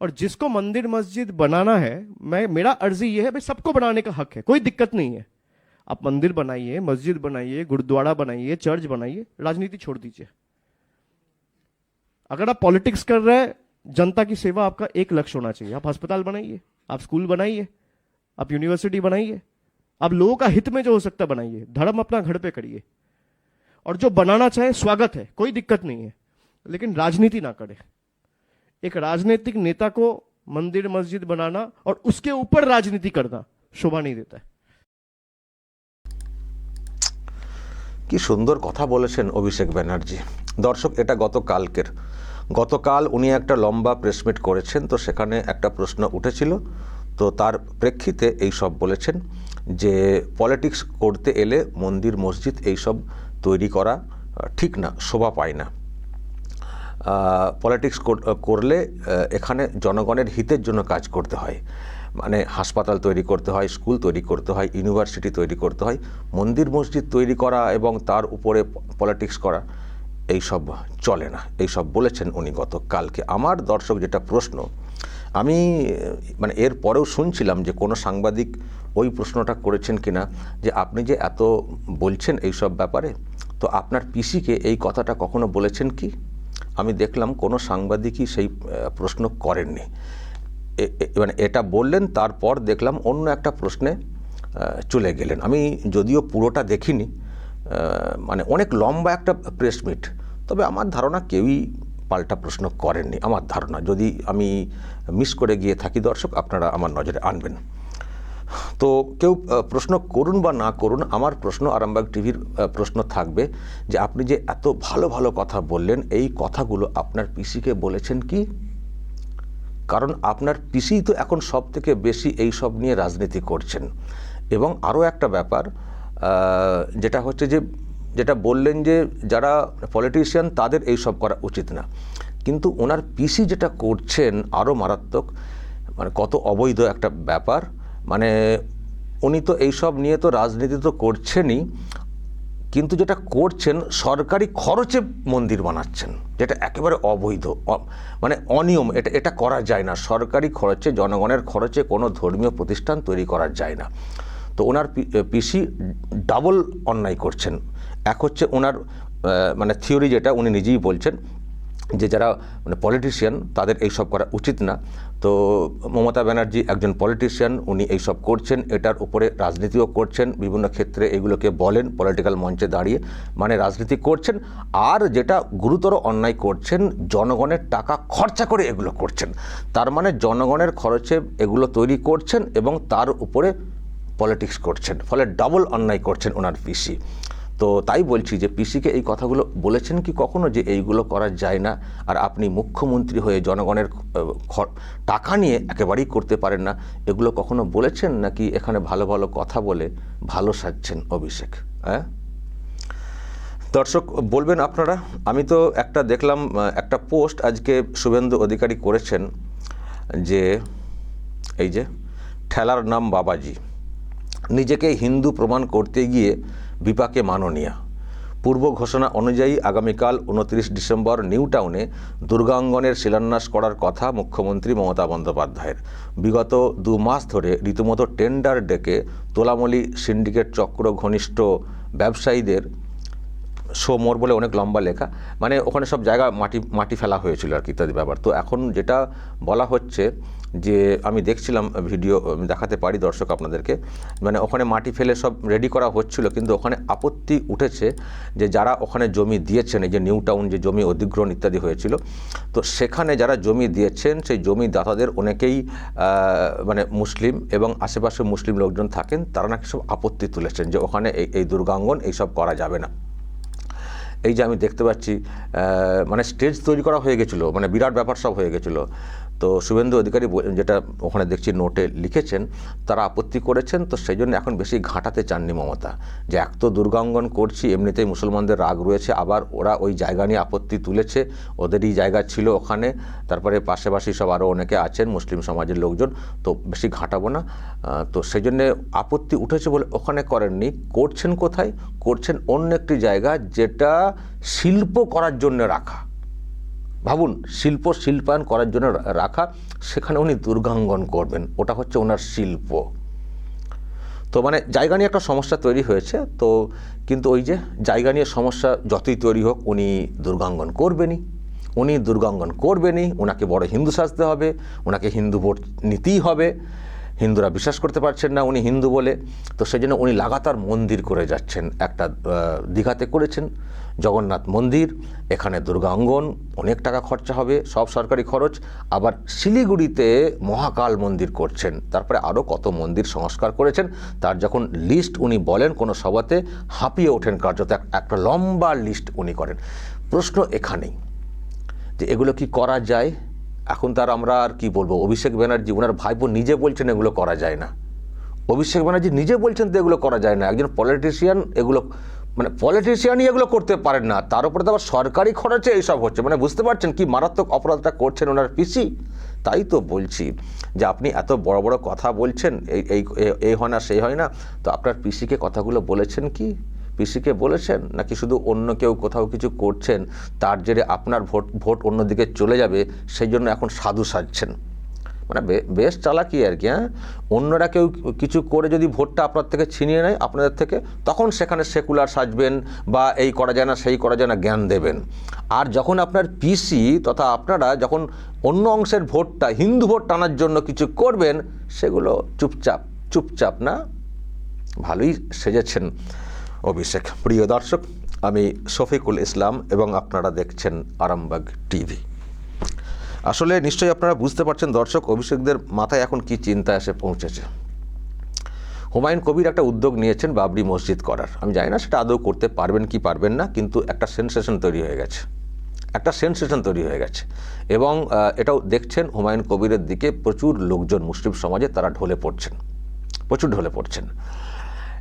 और जिसको मंदिर मस्जिद बनाना है, मैं, मेरा अर्जी ये है, भाई सबको बनाने का हक है, कोई दिक्कत नहीं है। आप मंदिर बनाइए, मस्जिद बनाइए, गुरुद्वारा बनाइए, चर्च बनाइए, राजनीति छोड़ दीजिए। अगर आप पॉलिटिक्स कर रहे हैं, जनता की सेवा आपका एक लक्ष्य होना चाहिए। आप अस्पताल बनाइए, आप स्कूल बनाइए, आप यूनिवर्सिटी बनाइए, आप लोगों का हित में जो हो सकता बनाइए, धर्म अपना घर पे करिए। और जो बनाना चाहे, स्वागत है, कोई दिक्कत नहीं है, लेकिन राजनीति ना करे। एक राजनीतिक नेता को मंदिर मस्जिद बनाना और उसके ऊपर राजनीति करना शोभा नहीं देता है কি সুন্দর কথা বলেছেন অভিষেক ব্যানার্জি দর্শক এটা গতকালকের গতকাল উনি একটা লম্বা প্রেসমিট করেছেন তো সেখানে একটা প্রশ্ন উঠেছিল তো তার প্রেক্ষিতে এই সব বলেছেন যে পলিটিক্স করতে এলে মন্দির মসজিদ এই সব তৈরি করা আহ, ঠিক না শোভা পায় না পলিটিক্স করলে এখানে জনগণের হিতের জন্য কাজ করতে হয়। মানে হাসপাতাল তৈরি করতে হয়, স্কুল তৈরি করতে হয় ইউনিভার্সিটি তৈরি করতে হয়, মন্দির মসজিদ তৈরি করা এবং তার উপরে পলিটিক্স করা, এই সব চলে না। এই সব বলেছেন উনি গতকালকে। আমার দর্শক যেটা প্রশ্ন, আমি মানে এর পরেও শুনছিলাম যে কোনো সাংবাদিক ওই প্রশ্নটা করেছেন কিনা, যে আপনি যে এত বলছেন এই সব ব্যাপারে, তো আপনার পিসিকে এই কথাটা কখনো বলেছেন কি? আমি দেখলাম কোনো সাংবাদিকই সেই প্রশ্ন করেননি। মানে এটা বললেন, তারপর দেখলাম অন্য একটা প্রশ্নে চলে গেলেন। আমি যদিও পুরোটা দেখিনি মানে অনেক লম্বা একটা প্রেস মিট তবে আমার ধারণা কেউই পাল্টা প্রশ্ন করেননি। আমার ধারণা, যদি আমি মিস করে গিয়ে থাকি দর্শক, আপনারা আমার নজরে আনবেন। তো কেউ প্রশ্ন করুন বা না করুন, আমার প্রশ্ন আরামবাগ টিভির প্রশ্ন থাকবে যে আপনি যে এত ভালো ভালো কথা বললেন, এই কথাগুলো আপনার পিসিকে বলেছেন কি? কারণ আপনার পিসি তো এখন সব থেকে বেশি এই সব নিয়ে রাজনীতি করছেন। এবং আরও একটা ব্যাপার যেটা হচ্ছে যে, যেটা বললেন যে, যারা পলিটিশিয়ান তাদের এই সব করা উচিত না। কিন্তু ওনার পিসি যেটা করছেন, আরও মারাত্মক মানে কত অবৈধ একটা ব্যাপার। মানে উনি তো এইসব নিয়ে তো রাজনীতি তো করছেনই, কিন্তু যেটা করছেন সরকারি খরচে মন্দির বানাচ্ছেন, যেটা একেবারে অবৈধ মানে অনিয়ম, এটা এটা করা যায় না। সরকারি খরচে, জনগণের খরচে কোনো ধর্মীয় প্রতিষ্ঠান তৈরি করা যায় না। তো ওনার পিসি ডাবল অন্যায় করছেন। এক হচ্ছে ওনার মানে থিওরি যেটা উনি নিজেই বলছেন, যে যারা মানে পলিটিশিয়ান, তাদের এইসব করা উচিত না। তো মমতা ব্যানার্জি একজন পলিটিশিয়ান উনি এইসব করছেন, এটার উপরে রাজনীতিও করছেন, বিভিন্ন ক্ষেত্রে এগুলোকে বলেন পলিটিক্যাল মঞ্চে দাঁড়িয়ে মানে রাজনীতি করছেন, আর যেটা গুরুতর অন্যায় করছেন, জনগণের টাকা খরচা করে এগুলো করছেন। তার মানে জনগণের খরচে এগুলো তৈরি করছেন এবং তার উপরে পলিটিক্স করছেন, ফলে ডাবল অন্যায় করছেন ওনার পিসি। তো তাই বলছি যে পিসিকে এই কথাগুলো বলেছেন কি কখনো যে এইগুলো করা যায় না? আর আপনি মুখ্যমন্ত্রী হয়ে জনগণের টাকা নিয়ে একেবারেই করতে পারেন না। এগুলো কখনো বলেছেন নাকি এখানে ভালো ভালো কথা বলে ভালো সাজছেন অভিষেক? হ্যাঁ? দর্শক, বলবেন আপনারা? আমি তো একটা দেখলাম একটা পোস্ট আজকে শুভেন্দু অধিকারী করেছেন যে, এই যে, ঠেলার নাম বাবাজি। নিজেকে হিন্দু প্রমাণ করতে গিয়ে বিপাকে মাননীয়া। পূর্ব ঘোষণা অনুযায়ী আগামীকাল উনত্রিশ ডিসেম্বর নিউ টাউনে দুর্গাঙ্গনের শিলান্যাস করার কথা মুখ্যমন্ত্রী মমতা বন্দ্যোপাধ্যায়ের। বিগত দু মাস ধরে রীতিমতো টেন্ডার ডেকে তোলামলি সিন্ডিকেট চক্র ঘনিষ্ঠ ব্যবসায়ীদের শো মোর বলে অনেক লম্বা লেখা। মানে ওখানে সব জায়গা মাটি মাটি ফেলা হয়েছিল আর কি ইত্যাদি ব্যাপার। তো এখন যেটা বলা হচ্ছে যে আমি দেখছিলাম ভিডিও দেখাতে পারি দর্শক আপনাদেরকে মানে ওখানে মাটি ফেলে সব রেডি করা হচ্ছিল, কিন্তু ওখানে আপত্তি উঠেছে যে যারা ওখানে জমি দিয়েছেন, এই যে নিউ টাউন যে জমি অধিগ্রহণ ইত্যাদি হয়েছিল, তো সেখানে যারা জমি দিয়েছেন, সেই জমি দাতাদের অনেকেই মানে মুসলিম এবং আশেপাশে মুসলিম লোকজন থাকেন, তারা নাকি সব আপত্তি তুলেছেন যে ওখানে এই এই দুর্গাঙ্গন এইসব করা যাবে না। এই যে আমি দেখতে পাচ্ছি মানে স্টেজ তৈরি করা হয়ে গেছিল মানে বিরাট ব্যাপার সব হয়ে গেছিল। তো শুভেন্দু অধিকারী যেটা ওখানে দেখছি নোটে লিখেছেন, তারা আপত্তি করেছেন, তো সেই জন্য এখন বেশি ঘাঁটাতে চাননি মমতা। যে এক তো দুর্গাঙ্গন করছি, এমনিতেই মুসলমানদের রাগ রয়েছে, আবার ওরা ওই জায়গা নিয়ে আপত্তি তুলেছে, ওদেরই জায়গা ছিল ওখানে, তারপরে পাশাপাশি সব আরও অনেকে আছেন, মুসলিম সমাজের লোকজন, তো বেশি ঘাঁটাবো না। তো সেই জন্যে আপত্তি উঠেছে বলে ওখানে করেননি, করছেন কোথায়? করছেন অন্য একটি জায়গা, যেটা শিল্প করার জন্য রাখা। ভাবুন, শিল্প শিল্পায়ন করার জন্য রাখা, সেখানে উনি দুর্গাঙ্গন করবেন। ওটা হচ্ছে ওনার শিল্প। তো মানে জায়গা নিয়ে একটা সমস্যা তৈরি হয়েছে, তো কিন্তু ওই যে জায়গা নিয়ে সমস্যা যতই তৈরি হোক, উনি দুর্গাঙ্গন করবেনই। উনি দুর্গাঙ্গন করবেনই ওনাকে বড় হিন্দু সাজতে হবে ওনাকে হিন্দু ভোট নিতেই হবে। হিন্দুরা বিশ্বাস করতে পারছেন না উনি হিন্দু বলে। তো সেই জন্য উনি লাগাতার মন্দির করে যাচ্ছেন, একটা দীঘাতে করেছেন। জগন্নাথ মন্দির, এখানে দুর্গাঙ্গন অনেক টাকা খরচা হবে, সব সরকারি খরচ। আবার শিলিগুড়িতে মহাকাল মন্দির করছেন, তারপরে আরও কত মন্দির সংস্কার করেছেন। তার যখন লিস্ট উনি বলেন কোনো সভাতে, হাঁপিয়ে ওঠেন কার্যত। একটা লম্বা লিস্ট উনি করেন। প্রশ্ন এখানেই যে এগুলো কি করা যায়? এখন তার আমরা আর কি বলব? অভিষেক ব্যানার্জি ওনার ভাইপো নিজে বলছেন এগুলো করা যায় না। অভিষেক ব্যানার্জি নিজে বলছেন তো এগুলো করা যায় না। একজন পলিটিশিয়ান এগুলো মানে পলিটিশিয়ানই এগুলো করতে পারেন না। তার উপরে তো আবার সরকারি খরচে এইসব হচ্ছে। মানে বুঝতে পারছেন কি মারাত্মক অপরাধটা করছেন ওনার পিসি? তাই তো বলছি যে আপনি এত বড় বড় কথা বলছেন, এই এই হয় না সেই হয় না। তো আপনার পিসিকে কথাগুলো বলেছেন কি? পিসিকে বলেছেন নাকি শুধু অন্য কেউ কোথাও কিছু করছেন, তার জেরে আপনার ভোট ভোট অন্যদিকে চলে যাবে, সেই জন্য এখন সাধু সাজছেন। মানে বেশ চালাকি আর কি হ্যাঁ? অন্যরা কেউ কিছু করে যদি ভোটটা আপনার থেকে ছিনিয়ে নেয় আপনাদের থেকে, তখন সেখানে সেকুলার সাজবেন বা এই করা যায় না, সেই করা যায় না জ্ঞান দেবেন। আর যখন আপনার পিসি তথা আপনারা যখন অন্য অংশের ভোটটা, হিন্দু ভোট টানার জন্য কিছু করবেন, সেগুলো চুপচাপ চুপচাপ না, ভালোই সেজেছেন। অভিষেক। প্রিয় দর্শক, আমি শফিকুল ইসলাম এবং আপনারা দেখছেন আরামবাগ টিভি। আসলে নিশ্চয়ই আপনারা বুঝতে পারছেন দর্শক, অভিষেকদের মাথায় এখন কি চিন্তা এসে পৌঁছেছে। হুমায়ুন কবির একটা উদ্যোগ নিয়েছেন বাবরি মসজিদ করার। আমি জানি না সেটা আদৌ করতে পারবেন কি পারবেন না, কিন্তু একটা সেন্সেশন তৈরি হয়ে গেছে। একটা সেন্সেশন তৈরি হয়ে গেছে। এবং এটাও দেখছেন হুমায়ুন কবিরের দিকে প্রচুর লোকজন, মুসলিম সমাজে তারা ঢলে পড়ছেন। প্রচুর ঢলে পড়ছেন।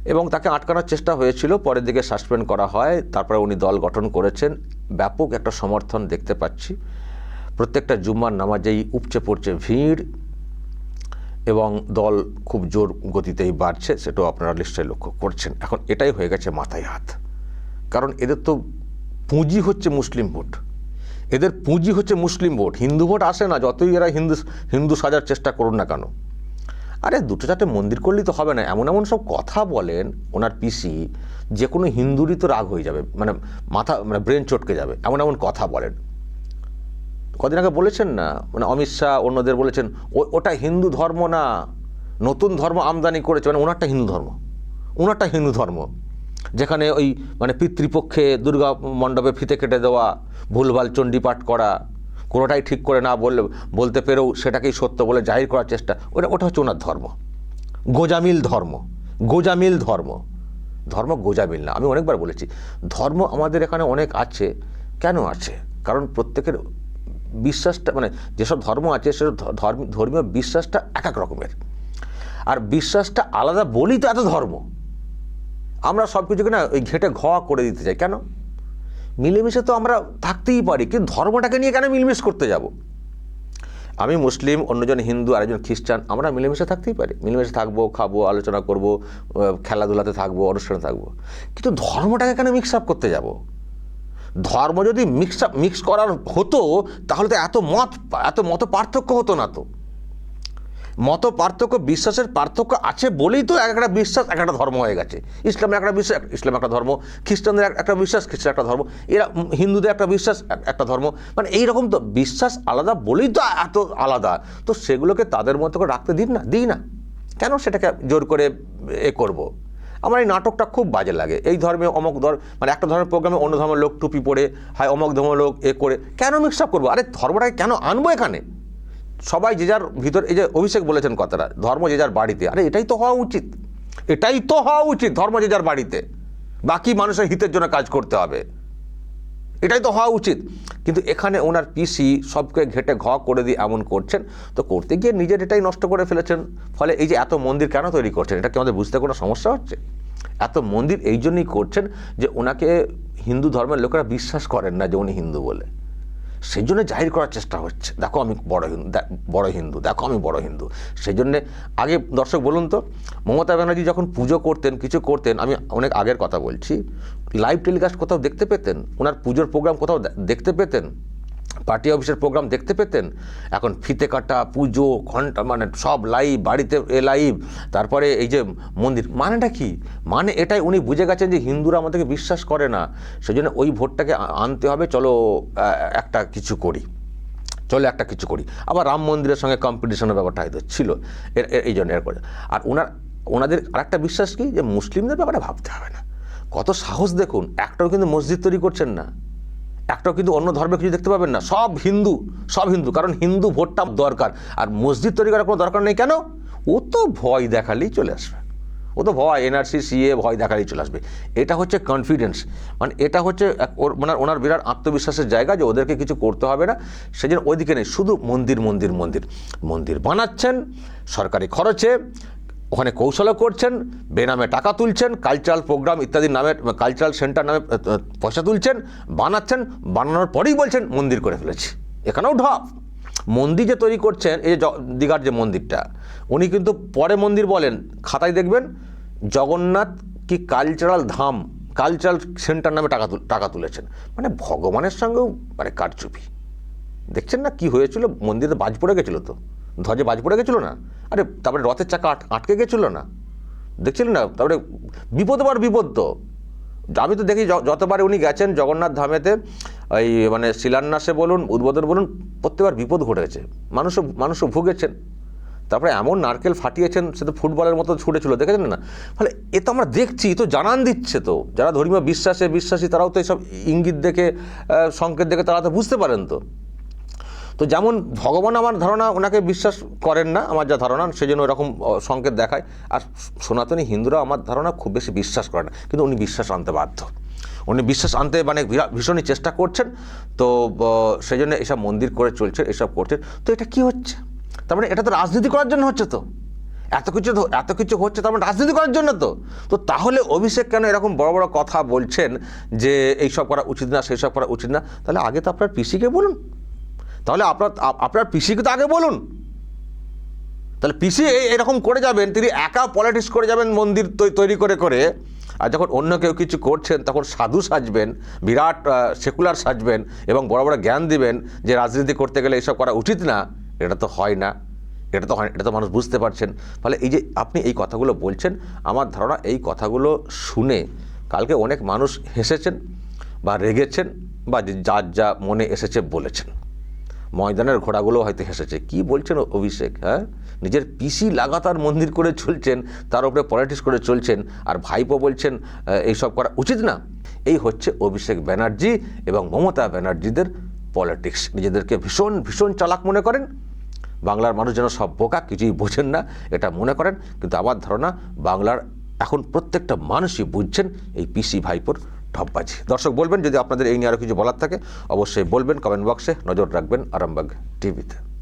এবং তাকে আটকানোর চেষ্টা হয়েছিল। পরের দিকে সাসপেন্ড করা হয়। তারপরে উনি দল গঠন করেছেন। ব্যাপক একটা সমর্থন দেখতে পাচ্ছি। প্রত্যেকটা জুম্মার নামাজেই উপচে পড়ছে ভিড় এবং দল খুব জোর গতিতেই বাড়ছে, সেটাও আপনারা নিশ্চয়ই লক্ষ্য করছেন। এখন এটাই হয়ে গেছে মাথায় হাত। কারণ এদের তো পুঁজি হচ্ছে মুসলিম ভোট। এদের পুঁজি হচ্ছে মুসলিম ভোট। হিন্দু ভোট আসে না, যতই এরা হিন্দু হিন্দু সাজার চেষ্টা করুন না কেন। আরে দুটো চারটে মন্দির করলেই তো হবে না। এমন এমন সব কথা বলেন, ওনার পিসি যে কোনো হিন্দুরই তো রাগ হয়ে যাবে মানে মাথা মানে ব্রেন চটকে যাবে, এমন এমন কথা বলেন। কদিন আগে বলেছেন না মানে অমিত শাহ, অন্যদের বলেছেন, "ও- ওটা হিন্দু ধর্ম না, নতুন ধর্ম আমদানি করেছে। মানে ওনারটা হিন্দু ধর্ম, ওনারটা হিন্দু ধর্ম। যেখানে ওই মানে পিতৃপক্ষে দুর্গা মণ্ডপে ফিতে কেটে দেওয়া, ভুলভাল চণ্ডীপাঠ করা কোনোটাই ঠিক করে না বললে, বলতে পেরেও সেটাকেই সত্য বলে জাহির করার চেষ্টা, ওটা ওটা হচ্ছে ওনার ধর্ম। গোজামিল ধর্ম গোজামিল ধর্ম। ধর্ম গোজামিল না, আমি অনেকবার বলেছি, ধর্ম আমাদের এখানে অনেক আছে। কেন আছে? কারণ প্রত্যেকের বিশ্বাসটা মানে যেসব ধর্ম আছে, সেসব ধর্ম, ধর্মীয় বিশ্বাসটা এক এক রকমের। আর বিশ্বাসটা আলাদা বলেই তো এত ধর্ম। আমরা সব কিছুকে না ওই ঘেটে ঘ করে দিতে চাই। কেন? মিলেমিশে তো আমরা থাকতেই পারি, কিন্তু ধর্মটাকে নিয়ে কেন মিলমিশ করতে যাব? আমি মুসলিম, অন্যজন হিন্দু, আরেকজন খ্রিস্টান, আমরা মিলেমিশে থাকতেই পারি। মিলেমিশে থাকব, খাব, আলোচনা করব খেলাধুলাতে থাকব, অনুষ্ঠানে থাকব। কিন্তু ধর্মটাকে কেন মিক্স আপ করতে যাব? ধর্ম যদি মিক্স আপ মিক্স করার হতো, তাহলে তো এত মত এত মত পার্থক্য হতো না তো। মত পার্থক্য বিশ্বাসের পার্থক্য আছে বলেই তো এক একটা বিশ্বাস, এক একটা ধর্ম হয়ে গেছে। ইসলামের একটা বিশ্বাস, ইসলাম একটা ধর্ম, খ্রিস্টানদের একটা বিশ্বাস খ্রিস্টান একটা ধর্ম, এরা হিন্দুদের একটা বিশ্বাস একটা ধর্ম। মানে এই রকম তো বিশ্বাস আলাদা বলেই তো এত আলাদা। তো সেগুলোকে তাদের মতো করে রাখতে দিন না, দিই না। কেন সেটাকে জোর করে এ করব। আমার এই নাটকটা খুব বাজে লাগে। এই ধর্মে অমক ধর্ম মানে একটা ধর্মের প্রোগ্রামে অন্য ধর্মের লোক টুপি পরে, হয় অমক ধর্মের লোক এ করে, কেন মিক্স আপ করব? আরে ধর্মটাকে কেন আনব এখানে? সবাই যে যার ভিতর, এই যে অভিষেক বলেছেন কথাটা, ধর্ম যে যার বাড়িতে। আরে এটাই তো হওয়া উচিত। এটাই তো হওয়া উচিত, ধর্ম যে যার বাড়িতে। বাকি মানুষের হিতের জন্য কাজ করতে হবে। এটাই তো হওয়া উচিত। কিন্তু এখানে ওনার পিসি সবকে ঘেটে ঘ করে দিয়ে এমন করছেন, তো করতে গিয়ে নিজের এটাই নষ্ট করে ফেলেছেন। ফলে এই যে এত মন্দির কেন তৈরি করছেন, এটা কি আমাদের বুঝতে কোনো সমস্যা হচ্ছে? এত মন্দির এই জন্যই করছেন যে ওনাকে হিন্দু ধর্মের লোকেরা বিশ্বাস করেন না যে উনি হিন্দু বলে। সেই জন্য জাহির করার চেষ্টা হচ্ছে। দেখো আমি বড় হিন্দু বড় হিন্দু, দেখো আমি বড় হিন্দু। সেই জন্যে আগে দর্শক বলুন তো, মমতা ব্যানার্জি যখন পুজো করতেন, কিছু করতেন, আমি অনেক আগের কথা বলছি লাইভ টেলিকাস্ট কোথাও দেখতে পেতেন? ওনার পুজোর প্রোগ্রাম কোথাও দেখতে পেতেন? পার্টি অফিসের প্রোগ্রাম দেখতে পেতেন? এখন ফিতে কাটা, পুজো, ঘণ্টা মানে সব লাইভ বাড়িতে এ লাইভ তারপরে এই যে মন্দির, মানেটা কি? মানে এটাই উনি বুঝে গেছেন যে হিন্দুরা আমাদেরকে বিশ্বাস করে না। সেই জন্য ওই ভোটটাকে আনতে হবে, চলো একটা কিছু করি। চলো একটা কিছু করি। আবার রাম মন্দিরের সঙ্গে কম্পিটিশনের ব্যাপারটা হয়তো ছিল। এর এই জন্য এর করে। আর ওনার ওনাদের আরেকটা বিশ্বাস কি? যে মুসলিমদের ব্যাপারে ভাবতে হবে না। কত সাহস দেখুন, একটাও কিন্তু মসজিদ তৈরি করছেন না। একটাও কিন্তু অন্য ধর্মে কিছু দেখতে পাবেন না। সব হিন্দু সব হিন্দু, কারণ হিন্দু ভোটটা দরকার। আর মসজিদ তৈরি করার কোনো দরকার নেই কেন? ও তো ভয় দেখালেই চলে আসবে। ও তো ভয় এনআরসি সিএ ভয় দেখালেই চলে আসবে। এটা হচ্ছে কনফিডেন্স মানে এটা হচ্ছে ওর মানে ওনার বিরাট আত্মবিশ্বাসের জায়গা যে ওদেরকে কিছু করতে হবে না। সেজন্য ওইদিকে নেই, শুধু মন্দির মন্দির মন্দির। মন্দির বানাচ্ছেন, সরকারি খরচে ওখানে কৌশলও করছেন, বেনামে টাকা তুলছেন কালচারাল প্রোগ্রাম ইত্যাদির নামে কালচারাল সেন্টার নামে পয়সা তুলছেন, বানাচ্ছেন, বানানোর পরেই বলছেন মন্দির করে ফেলেছি। এখানেও ঢপ। মন্দির যে তৈরি করছেন, এই যে দীঘার যে মন্দিরটা, উনি কিন্তু পরে মন্দির বলেন, খাতায় দেখবেন, জগন্নাথ কি কালচারাল ধাম কালচারাল সেন্টার নামে টাকা টাকা তুলেছেন। মানে ভগবানের সঙ্গেও মানে কারচুপি। দেখছেন না কি হয়েছিল? মন্দিরে বাজ পড়ে গেছিল তো। ধ্বজে বাজ পড়ে গেছিল না? আরে, তারপরে রথের চাকা আট- আটকে গেছিল না? দেখছিলেন না? তারপরে বিপদ আবার বিপদ তো। আমি তো দেখি যতবার উনি গেছেন জগন্নাথ ধামেতে, এই মানে শিলান্যাসে বলুন, উদ্বোধন বলুন, প্রত্যেকবার বিপদ ঘটেছে মানুষও মানুষও ভুগেছেন। তারপরে এমন নারকেল ফাটিয়েছেন, সে তো ফুটবলের মতো ছুটেছিল, দেখেছেন না? ফলে এ তো আমরা দেখছি তো জানান দিচ্ছে তো। যারা ধর্মীয় বিশ্বাসে বিশ্বাসী, তারাও তো এইসব ইঙ্গিত দেখে সংকেত দেখে, তারা তো বুঝতে পারেন তো। তো যেমন ভগবান আমার ধারণা ওনাকে বিশ্বাস করেন না আমার যা ধারণা সেজন্য ওরকম আহ, সংকেত দেখায়। আর সনাতনী হিন্দুরা আমার ধারণা খুব বেশি বিশ্বাস করে না কিন্তু উনি বিশ্বাস আনতে বাধ্য। উনি বিশ্বাস আনতে মানে ভীষণই চেষ্টা করছেন তো সেই জন্য এসব মন্দির করে চলছে এসব করছেন। তো এটা কি হচ্ছে? তার মানে এটা তো রাজনীতি করার জন্য হচ্ছে তো। এত কিছু এত কিছু হচ্ছে তার মানে রাজনীতি করার জন্য তো। তো তাহলে অভিষেক কেন এরকম বড় বড় কথা বলছেন যে এইসব করা উচিত না সেই সব করা উচিত না? তাহলে আগে তো আপনার পিসিকে বলুন। তাহলে আপনার আপনার পিসিকে তো আগে বলুন। তাহলে পিসি এই- এরকম করে যাবেন, তিনি একা পলিটিক্স করে যাবেন, মন্দির তৈরি করে করে, আর যখন অন্য কেউ কিছু করছেন, তখন সাধু সাজবেন, বিরাট সেকুলার সাজবেন, এবং বড় বড় জ্ঞান দিবেন যে রাজনীতি করতে গেলে এসব করা উচিত না, এটা তো হয় না, এটা তো হয় এটা তো মানুষ বুঝতে পারছেন। ফলে এই যে আপনি এই কথাগুলো বলছেন, আমার ধারণা এই কথাগুলো শুনে কালকে অনেক মানুষ হেসেছেন, বা রেগেছেন, বা যার যা মনে এসেছে বলেছেন। ময়দানের ঘোড়াগুলো হয়তো হেসেছে। কি বলছেন অভিষেক হ্যাঁ? নিজের পিসি লাগাতার মন্দির করে চলছেন, তার উপরে পলিটিক্স করে চলছেন, আর ভাইপো বলছেন এইসব করা উচিত না। এই হচ্ছে অভিষেক ব্যানার্জি এবং মমতা ব্যানার্জিদের পলিটিক্স। নিজেদেরকে ভীষণ ভীষণ চালাক মনে করেন। বাংলার মানুষ যেন সব বোকা, কিছুই বোঝেন না, এটা মনে করেন। কিন্তু আমার ধারণা, বাংলার এখন প্রত্যেকটা মানুষই বুঝছেন এই পিসি ভাইপোর ঠপবাজি দর্শক, বলবেন যদি আপনাদের এই নিয়ে আরও কিছু বলার থাকে, অবশ্যই বলবেন কমেন্ট বক্সে নজর রাখবেন আরামবাগ টিভিতে।